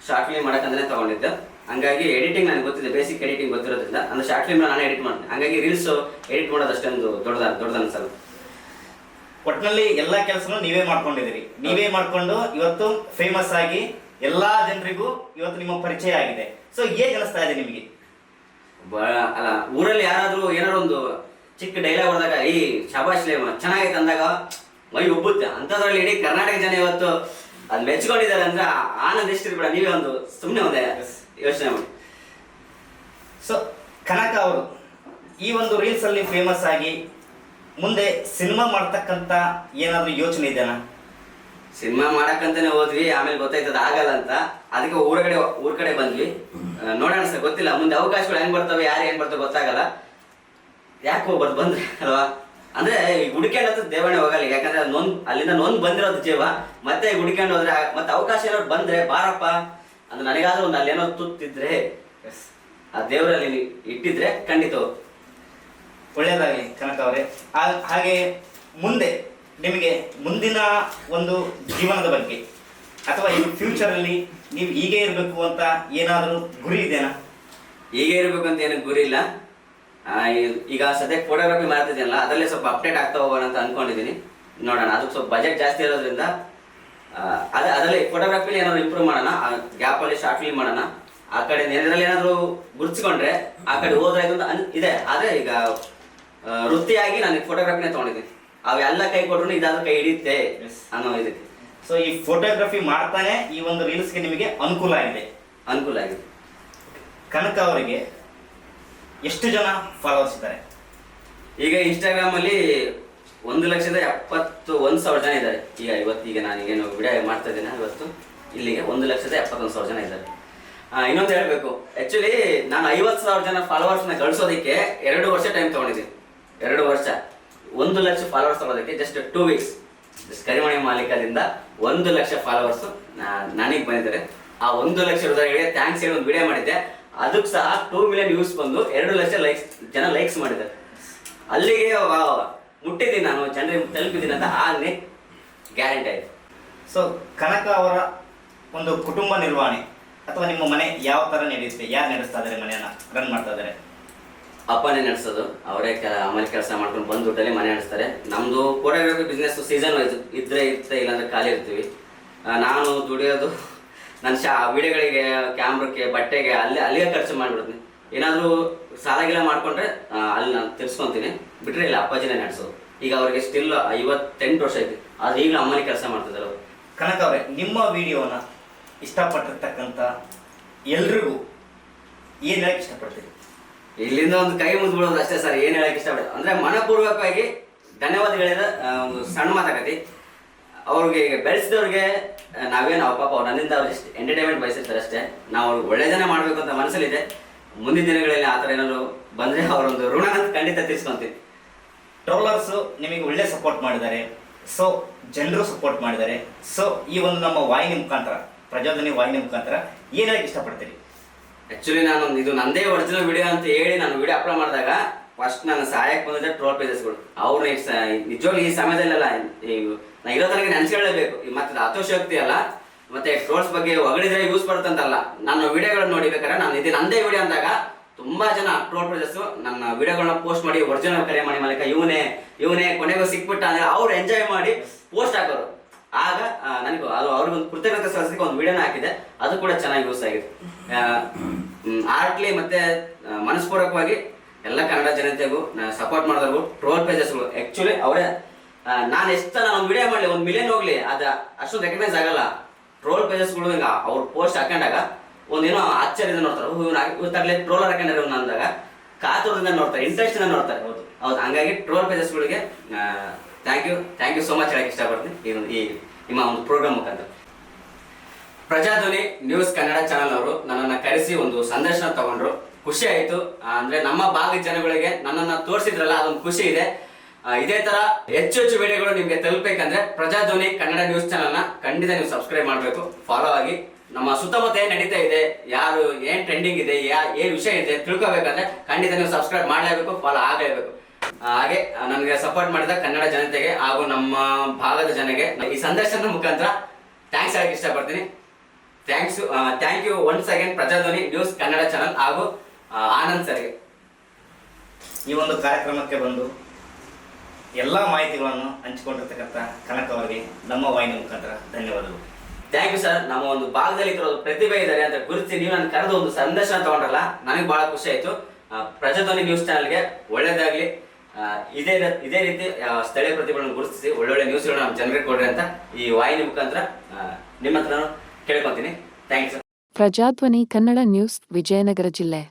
short film ಮಾಡಕ್ಕಂತಾನೆ ತೊಗೊಂಡಿದ್ದೆ. ಹಂಗಾಗಿ ಎಡಿಟಿಂಗ್ ನನಗೆ ಗೊತ್ತಿದೆ ಬೇಸಿಕ್ ಎಡಿಟಿಂಗ್ ಗೊತ್ತಿರೋದ್ರಿಂದ. ಅಂದ್ರೆ ಶಾರ್ಟ್ ಫಿಲ್ಮ್ ನಾನೇ ಎಡಿಟ್ ಮಾಡ್ತೀನಿ. ಹಂಗಾಗಿ ರೀಲ್ಸ್ ಎಡಿಟ್ ಮಾಡೋದು ಅಷ್ಟೊಂದು ದೊಡ್ಡದ ದೊಡ್ಡದ ಅನ್ಸಲ್ಲ.
ಒಟ್ಟಿನಲ್ಲಿ ಎಲ್ಲ ಕೆಲಸನೂ ನೀವೇ ಮಾಡ್ಕೊಂಡಿದ್ದೀರಿ. ನೀವೇ ಮಾಡ್ಕೊಂಡು ಇವತ್ತು ಫೇಮಸ್ ಆಗಿ ಎಲ್ಲಾ ಜನರಿಗೂ ಇವತ್ತು ನಿಮ್ಮ ಪರಿಚಯ ಆಗಿದೆ. ಸೊ ಹೇಗೆ ಅನಿಸ್ತಾ ಇದೆ ನಿಮಗೆ?
ಅಲ್ಲ ಊರಲ್ಲಿ ಯಾರಾದರೂ ಏನಾದ್ರು ಒಂದು ಚಿಕ್ಕ ಡೈಲಾಗ್ ಹೊಡೆದಾಗ ಈ ಶಾಬಾಶ್ ಲೇಮ ಚೆನ್ನಾಗೈತೆ ಅಂದಾಗ ಮೈ ಉಬ್ಬುತ್ತೆ. ಅಂಥದ್ರಲ್ಲಿ ಇಡೀ ಕರ್ನಾಟಕ ಜನ ಇವತ್ತು ಅದು ಮೆಚ್ಕೊಂಡಿದ್ದಾರೆ ಅಂದ್ರೆ ಆನಂದ ಎಷ್ಟಿರ್ಬೇಡ ನೀವೇ ಒಂದು ಸುಮ್ಮನೆ ಒಂದೇ ಯೋಚನೆ ಮಾಡಿ.
ಸೊ ಕನಕ ಅವರು ಈ ಒಂದು ರೀಲ್ಸ್ ಅಲ್ಲಿ ಫೇಮಸ್ ಆಗಿ ಮುಂದೆ ಸಿನಿಮಾ ಮಾಡ್ತಕ್ಕಂತ ಏನಾದರೂ ಯೋಚನೆ ಇದೆಯಾ
ಸಿನಿಮಾ ಮಾಡಕ್ಕಂತಾನೆ ಹೋದ್ವಿ ಆಮೇಲೆ ಗೊತ್ತಾಯ್ತದ ಆಗಲ್ಲ ಅಂತ. ಅದಕ್ಕೆ ಊರ ಕಡೆ ಊರ್ ಕಡೆ ಬಂದ್ವಿ. ನೋಡೋಣ ಸರ್ ಗೊತ್ತಿಲ್ಲ. ಮುಂದೆ ಅವಕಾಶಗಳು ಹೆಂಗ್ ಬರ್ತವೆ ಯಾರು ಹೆಂಗ್ ಬರ್ತವೆ ಗೊತ್ತಾಗಲ್ಲ. ಯಾಕೆ ಹೋಗ್ಬಾರ್ದು ಬಂದ್ರೆ ಅಲ್ವಾ? ಅಂದ್ರೆ ಈ ಹುಡುಕ್ಯಾಡೋದು ದೇವಣೆ ಹೋಗಲ್ಲ ಯಾಕಂದ್ರೆ ನೊಂದ್ ಅಲ್ಲಿಂದ ನೊಂದ್ ಬಂದಿರೋದು ಜೀವ. ಮತ್ತೆ ಹುಡುಕ್ಯಾಡ್ ಹೋದ್ರೆ ಮತ್ತೆ ಅವಕಾಶ ಇರೋರು ಬಂದ್ರೆ ಬಾರಪ್ಪ ಅಂದ್ರೆ ನನಗಾದ್ರೂ ಒಂದು ಅಲ್ಲೇನೋ ತುತ್ತಿದ್ರೆ ಆ ದೇವರಲ್ಲಿ ಇಟ್ಟಿದ್ರೆ ಖಂಡಿತ.
ಒಳ್ಳೆಯದಾಗಲಿ ಕನಕ ಅವರೇ. ಹಾಗೆ ಮುಂದೆ ನಿಮಗೆ ಮುಂದಿನ ಒಂದು ಜೀವನದ ಬಗ್ಗೆ ಅಥವಾ ಈ ಫ್ಯೂಚರಲ್ಲಿ ನೀವು ಹೀಗೆ ಇರಬೇಕು ಅಂತ ಏನಾದರೂ ಗುರಿ ಇದೆಯಾ
ಹೀಗೆ ಇರಬೇಕು ಅಂತ ಏನಕ್ಕೆ ಗುರಿ ಇಲ್ಲ. ಈಗ ಸದ್ಯಕ್ಕೆ ಫೋಟೋಗ್ರಫಿ ಮಾಡ್ತಿದ್ದೀನಲ್ಲ ಅದರಲ್ಲಿ ಸ್ವಲ್ಪ ಅಪ್ಡೇಟ್ ಆಗ್ತಾ ಹೋಗೋಣ ಅಂತ ಅನ್ಕೊಂಡಿದ್ದೀನಿ. ನೋಡೋಣ ಅದಕ್ಕೆ ಸ್ವಲ್ಪ ಬಜೆಟ್ ಜಾಸ್ತಿ ಇರೋದ್ರಿಂದ ಅದೇ ಅದರಲ್ಲಿ ಫೋಟೋಗ್ರಫಿಲಿ ಏನಾದ್ರು ಇಂಪ್ರೂವ್ ಮಾಡೋಣ ಆ ಗ್ಯಾಪಲ್ಲಿ ಶಾರ್ಟ್ ಫಿಲ್ಮ್ ಮಾಡೋಣ. ಆ ಕಡೆ ನೆಲದಲ್ಲಿ ಏನಾದರೂ ಗುರುತಿಸ್ಕೊಂಡ್ರೆ ಆ ಕಡೆ ಹೋದ್ರೆ ಅಂತ ಅನ್ ಇದೆ. ಆದರೆ ಈಗ ವೃತ್ತಿಯಾಗಿ ನಾನು ಫೋಟೋಗ್ರಫಿನೇ ತೊಗೊಂಡಿದ್ದೀನಿ. ಅವೆಲ್ಲ ಕೈ ಕೊಟ್ರು ಇದಾದ್ರೂ ಕೈ ಹಿಡಿಯುತ್ತೆ. ಅನ್ನೋ ಇದಕ್ಕೆ.
ಸೊ ಈ ಫೋಟೋಗ್ರಫಿ ಮಾಡ್ತಾನೆ ಈ ಒಂದು ರೀಲ್ಸ್ಗೆ ನಿಮಗೆ ಅನುಕೂಲ ಆಗಿದೆ.
ಅನುಕೂಲ ಆಗಿದೆ.
ಕನಕ ಅವರಿಗೆ ಎಷ್ಟು ಜನ ಫಾಲೋವರ್ಸ್ ಇದ್ದಾರೆ?
ಈಗ ಇನ್ಸ್ಟಾಗ್ರಾಮ್ ಅಲ್ಲಿ ಒಂದು ಲಕ್ಷದ ಎಪ್ಪತ್ತು, ಒಂದು ಸಾವಿರ ಜನ ಇದ್ದಾರೆ. ಈಗ ಇವತ್ತು ಈಗ ನಾನು ಏನು ವಿಡಿಯೋ ಮಾಡ್ತಾ ಇದ್ದೇನೆ, ಇವತ್ತು ಇಲ್ಲಿಗೆ ಒಂದು ಲಕ್ಷದ ಎಪ್ಪತ್ತೊಂದು ಸಾವಿರ ಜನ ಇದ್ದಾರೆ. ಇನ್ನೊಂದು ಹೇಳಬೇಕು. ಆ್ಯಕ್ಚುಲಿ ನಾನು ಐವತ್ತು ಸಾವಿರ ಜನ ಫಾಲೋವರ್ಸ್ನ ಗಳಿಸೋದಕ್ಕೆ ಎರಡು ವರ್ಷ ಟೈಮ್ ತೊಗೊಂಡಿದ್ದೀನಿ. ಎರಡು ವರ್ಷ. ಒಂದು ಲಕ್ಷ ಫಾಲೋವರ್ಸ್ ತಗೊಳೋದಕ್ಕೆ ಜಸ್ಟ್ ಟೂ ವೀಕ್ಸ್ ಜಸ್ಟ್ ಕರಿಮಣಿ ಮಾಲೀಕದಿಂದ ಒಂದು ಲಕ್ಷ ಫಾಲೋವರ್ಸು ನನಗೆ ಬಂದಿದ್ದಾರೆ. ಆ ಒಂದು ಲಕ್ಷ ಹೃದಯಗಳಿಗೆ ಥ್ಯಾಂಕ್ಸ್ ಹೇಳಿ ಒಂದು ವಿಡಿಯೋ ಮಾಡಿದ್ದೆ. ಅದಕ್ಕೆ ಸಹ ಟೂ ಮಿಲಿಯನ್ ವ್ಯೂಸ್ ಬಂದು ಎರಡು ಲಕ್ಷ ಲೈಕ್ಸ್ ಜನ ಲೈಕ್ಸ್ ಮಾಡಿದ್ದಾರೆ. ಅಲ್ಲಿಗೆ ಮುಟ್ಟಿದ್ದೀನಿ ನಾನು ಜನರಿಗೆ ತಲುಪಿದ್ದೀನಿ ಅಂತ ಆಗಲಿ ಗ್ಯಾರಂಟಿ ಆಯ್ತು.
ಸೊ ಕನಕ ಅವರ ಒಂದು ಕುಟುಂಬ ನಿರ್ವಹಣೆ ಅಥವಾ ನಿಮ್ಮ ಮನೆ ಯಾವ ಥರ ನಡೆಯುತ್ತೆ? ಯಾರು ನಡೆಸ್ತಾ ಇದ್ದಾರೆ ಮನೆಯನ್ನು ರನ್ ಮಾಡ್ತಾ ಇದ್ದಾರೆ
ಅಪ್ಪನೇ ನಡೆಸೋದು ಅವರೇ ಕೆಲ ಆಮೇಲೆ ಕೆಲಸ ಮಾಡ್ಕೊಂಡು ಬಂದು ದುಡ್ಡಲ್ಲಿ ಮನೆ ನಡೆಸ್ತಾರೆ. ನಮ್ಮದು ಕೂಡ ಬಿಸ್ನೆಸ್ ಸೀಸನ್ ವೈಸ್ ಇದ್ರೆ ಇರುತ್ತೆ ಇಲ್ಲಾಂದ್ರೆ ಖಾಲಿ ಇರ್ತೀವಿ. ನಾನು ದುಡಿಯೋದು ನನ್ನ ಶಾ ವಿಡಿಯೋಗಳಿಗೆ ಕ್ಯಾಮ್ರಕ್ಕೆ ಬಟ್ಟೆಗೆ ಅಲ್ಲಿ ಅಲ್ಲಿಗೆ ಖರ್ಚು ಮಾಡಿಬಿಡ್ತೀನಿ. ಏನಾದರೂ ಸಾಲಾಗಿಲ್ಲ ಮಾಡ್ಕೊಂಡ್ರೆ ಅಲ್ಲಿ ನಾನು ತಿರ್ಸ್ಕೊತೀನಿ. ಬಿಟ್ಟರೆ ಇಲ್ಲ ಅಪ್ಪಾಜಿನೇ ನಡೆಸೋದು. ಈಗ ಅವ್ರಿಗೆ ಸ್ಟಿಲ್ ಐವತ್ತೆಂಟು ವರ್ಷ ಐತಿ. ಆದರೆ ಈಗಲೂ ಅಮ್ಮನಿಗೆ ಕೆಲಸ ಮಾಡ್ತಿದ್ದಾರೆ ಅವರು.
ಕನಕ ಅವರೇ ನಿಮ್ಮ ವಿಡಿಯೋನ ಇಷ್ಟಪಟ್ಟಿರ್ತಕ್ಕಂಥ ಎಲ್ರಿಗೂ ಏನು ಹೇಳಕ್ಕೆ ಇಷ್ಟಪಡ್ತೀರಿ?
ಇಲ್ಲಿಂದ ಒಂದು ಕೈ ಮುಂದ್ಬಿಡೋದು ಅಷ್ಟೇ ಸರ್ ಏನು ಹೇಳಕ್ ಇಷ್ಟಪಡ್ತೀವಿ ಅಂದ್ರೆ ಮನಪೂರ್ವಕವಾಗಿ ಧನ್ಯವಾದ ಹೇಳಿದ ಒಂದು ಸಣ್ಣ ಮಾತಾಗತಿ ಅವ್ರಿಗೆ ಬೆಳೆಸಿದವ್ರಿಗೆ ನಾವೇನು ಅವ್ರ ಪಾಪ ಅವ್ರು ನನ್ನಿಂದ ಅವ್ರು ಎಷ್ಟು ಎಂಟರ್ಟೈನ್ಮೆಂಟ್ ಬಯಸಿರ್ತಾರೆ ಅಷ್ಟೇ. ನಾವು ಅವ್ರಿಗೆ ಒಳ್ಳೆಯದನ್ನೇ ಮಾಡಬೇಕು ಅಂತ ಮನಸ್ಸಲ್ಲಿದೆ. ಮುಂದಿನ ದಿನಗಳಲ್ಲಿ ಆ ಥರ ಏನಾದ್ರು ಬಂದರೆ ಅವರೊಂದು ಋಣ ಅಂತ ಖಂಡಿತ ತೀರಿಸ್ಕೊಂತೀವಿ.
ಟ್ರೋಲರ್ಸು ನಿಮಗೆ ಒಳ್ಳೆ ಸಪೋರ್ಟ್ ಮಾಡಿದ್ದಾರೆ. ಸೊ ಜನರು ಸಪೋರ್ಟ್ ಮಾಡಿದ್ದಾರೆ. ಸೊ ಈ ಒಂದು ನಮ್ಮ ವಾಹಿನಿ ಮುಖಾಂತರ ಪ್ರಜಾಧ್ವನಿ ವಾಹಿನಿ ಮುಖಾಂತರ ಏನು ಹೇಳಕ್ ಇಷ್ಟಪಡ್ತೀರಿ?
ಆ್ಯಕ್ಚುಲಿ ನಾನು ಇದು ನಂದೇ ಒರಿಜಿನಲ್ ವಿಡಿಯೋ ಅಂತ ಹೇಳಿ ನಾನು ವಿಡಿಯೋ ಅಪ್ಲೋಡ್ ಮಾಡಿದಾಗ ಫಸ್ಟ್ ನನ್ನ ಸಹಾಯಕ್ಕೆ ಬಂದಿದ್ದೆ ಟ್ರೋಲ್ ಪೇಜಸ್ಗಳು ಸ- ನಿಜವಾಗ್ಲೂ ಈ ಸಮಯದಲ್ಲೆಲ್ಲ ನಾ ಇರೋ ತನಕ ನೆನ್ಸ್ಕೊಳ್ಳೇಬೇಕು ಮತ್ತೆ ಅತೋಶಕ್ತಿ ಅಲ್ಲ. ಮತ್ತೆ ಟ್ರೋಲ್ಸ್ ಬಗ್ಗೆ ಹೊಗಳಿದ್ರೆ ಯೂಸ್ ಬರುತ್ತಂತಲ್ಲ. ನನ್ನ ವಿಡಿಯೋಗಳನ್ನ ನೋಡಿ ಬೇಕಾದ್ರೆ ನಾನು ಇದೇ ನಂದೇ ವಿಡಿಯೋ ಅಂದಾಗ ತುಂಬಾ ಜನ ಟ್ರೋಲ್ ಪೇಜಸ್ ನನ್ನ ವಿಡಿಯೋಗಳನ್ನ ಪೋಸ್ಟ್ ಮಾಡಿ ಒರಿಜಿನಲ್ ಕರೆ ಮಾಡಿ ಮಾಲೀಕ. ಇವನೇ ಇವನೇ ಕೊನೆಗೂ ಸಿಕ್ಬಿಟ್ಟ ಅಂದ್ರೆ ಅವ್ರು ಎಂಜಾಯ್ ಮಾಡಿ ಪೋಸ್ಟ್ ಹಾಕೋರು. ಆಗ ನನಗೆ ಅದು ಅವ್ರಿಗೊಂದು ಕೃತಜ್ಞತೆ ಸಲ್ಲಿಸಲಿಕ್ಕೆ ಒಂದು ವಿಡಿಯೋನ ಹಾಕಿದೆ. ಅದು ಕೂಡ ಚೆನ್ನಾಗಿ ಯೂಸ್ ಆಗಿದೆ. ಆರ್ಟ್ಲಿ ಮತ್ತೆ ಮನಸ್ಪೂರ್ವಕವಾಗಿ ಎಲ್ಲ ಕನ್ನಡ ಜನತೆಗೂ ಸಪೋರ್ಟ್ ಮಾಡಿದವ್ರಿಗೂ ಟ್ರೋಲ್ ಪೇಜಸ್ಗಳು ಆ್ಯಕ್ಚುಲಿ ಅವರೇ ನಾನು ಎಷ್ಟು ನಾನು ಒಂದು ವಿಡಿಯೋ ಮಾಡಲಿ, ಒಂದು ಮಿಲಿಯನ್ ಹೋಗ್ಲಿ, ಅದು ಅಷ್ಟೊಂದು ರೆಕಗ್ನೈಸ್ ಆಗಲ್ಲ. ಟ್ರೋಲ್ ಪೇಜಸ್ಗಳು ಹಿಂಗೆ, ಅವ್ರು ಪೋಸ್ಟ್ ಹಾಕೊಂಡಾಗ ಒಂದೇನೋ ಆಶ್ಚರ್ಯದಿಂದ ನೋಡ್ತಾರೆ. ಇವತ್ತಾಗಲೇ ಟ್ರೋಲರ್ ಹಾಕೊಂಡ್ರೆ ಅಂದಾಗ, ಕಾತುರದಿಂದ ನೋಡ್ತಾರೆ ಇಂಟ್ರೆಸ್ಟಿಂದ ನೋಡ್ತಾರೆ. ಹೌದು. ಹೌದು, ಹಂಗಾಗಿ troll ಪೇಜಸ್ಗಳಿಗೆ thank you thank you so much ಹೇಳಕ್ಕೆ ಇಷ್ಟಪಡ್ತೀನಿ. ಈ ನಿಮ್ಮ ಒಂದು ಪ್ರೋಗ್ರಾಮ್ ಮುಖಾಂತರ. ಪ್ರಜಾಧ್ವನಿ ನ್ಯೂಸ್ ಕನ್ನಡ ಚಾನಲ್ ಅವರು ನನ್ನನ್ನು ಕರೆಸಿ ಒಂದು ಸಂದರ್ಶನ ತಗೊಂಡ್ರು. ಖುಷಿ ಆಯ್ತು. ಅಂದ್ರೆ ನಮ್ಮ ಭಾಗದ ಜನಗಳಿಗೆ ನನ್ನನ್ನು ತೋರಿಸಿದ್ರಲ್ಲ, ಅದೊಂದು ಖುಷಿ ಇದೆ. ಇದೇ ತರ ಹೆಚ್ಚು ಹೆಚ್ಚು ವಿಡಿಯೋಗಳು ನಿಮ್ಗೆ ತಲುಪಬೇಕಂದ್ರೆ ಪ್ರಜಾಧ್ವನಿ ಕನ್ನಡ ನ್ಯೂಸ್ ಚಾನಲ್ನ ಖಂಡಿತ ನೀವು ಸಬ್ಸ್ಕ್ರೈಬ್ ಮಾಡಬೇಕು. ಫಾಲೋ ಆಗಿ. ನಮ್ಮ ಸುತ್ತಮುತ್ತ ಏನ್ ನಡೀತಾ ಇದೆ, ಯಾರು ಏನ್ ಟ್ರೆಂಡಿಂಗ್ ಇದೆ, ಯಾ, ಏನ್ ವಿಷಯ ಇದೆ ತಿಳ್ಕೊಬೇಕಂದ್ರೆ ಖಂಡಿತ ನೀವು ಸಬ್ಸ್ಕ್ರೈಬ್ ಮಾಡಲೇಬೇಕು ಫಾಲೋ ಆಗಲೇಬೇಕು. ಹಾಗೆ ನನಗೆ ಸಪೋರ್ಟ್ ಮಾಡಿದ ಕನ್ನಡ ಜನತೆಗೆ ಹಾಗೂ ನಮ್ಮ ಭಾಗದ ಜನಗೆ ಈ ಸಂದರ್ಶನದ ಮುಖಾಂತರ ಥ್ಯಾಂಕ್ಸ್ ಹೇಳಕ್ಕೆ ಇಷ್ಟಪಡ್ತೀನಿ. Thanks thank you once again Prajadhwani news Kannada channel ಹಾಗೂ ಆನಂದ್ ಸರ್ಗೆ.
ಈ ಒಂದು ಕಾರ್ಯಕ್ರಮಕ್ಕೆ ಬಂದು ಎಲ್ಲ ಮಾಹಿತಿಗಳನ್ನು ಹಂಚಿಕೊಂಡಿರ್ತಕ್ಕಂಥ ಕನಕ ಅವರಿಗೆ ನಮ್ಮ ವಾಹಿನಿ ಮುಖಾಂತರ ಧನ್ಯವಾದಗಳು.
ಥ್ಯಾಂಕ್ ಯು ಸರ್ ನಮ್ಮ ಒಂದು ಭಾಗದಲ್ಲಿ ಇರೋ ಪ್ರತಿಭೆ ಇದ್ದಾರೆ ಅಂತ ಗುರುತಿಸಿ ನೀವು ನನ್ನ ಕರೆದು ಒಂದು ಸಂದರ್ಶನ ತಗೊಂಡ್ರಲ್ಲ ನನಗೆ ಬಹಳ ಖುಷಿ ಆಯ್ತು. ಆ, ಪ್ರಜಾಧ್ವನಿ ನ್ಯೂಸ್ ಚಾನಲ್ಗೆ ಒಳ್ಳೇದಾಗ್ಲಿ. ಇದೇ ಇದೇ ರೀತಿ ಸ್ಥಳೀಯ ಪ್ರತಿಭೆಗಳನ್ನು ಗುರುತಿಸಿ ಒಳ್ಳೊಳ್ಳೆ ನ್ಯೂಸ್ಗಳನ್ನ ನಮ್ಮ ಜನರಿಗೆ ಕೊಡ್ರಿ ಅಂತ ಈ ವಾಹಿನಿ ಮುಖಾಂತರ ನಿಮ್ಮ ಹತ್ರ ನಾನು ಕೇಳ್ಕೊತೀನಿ. Thank you sir
Prajadhwani Kannada news Vijayanagara ಜಿಲ್ಲೆ.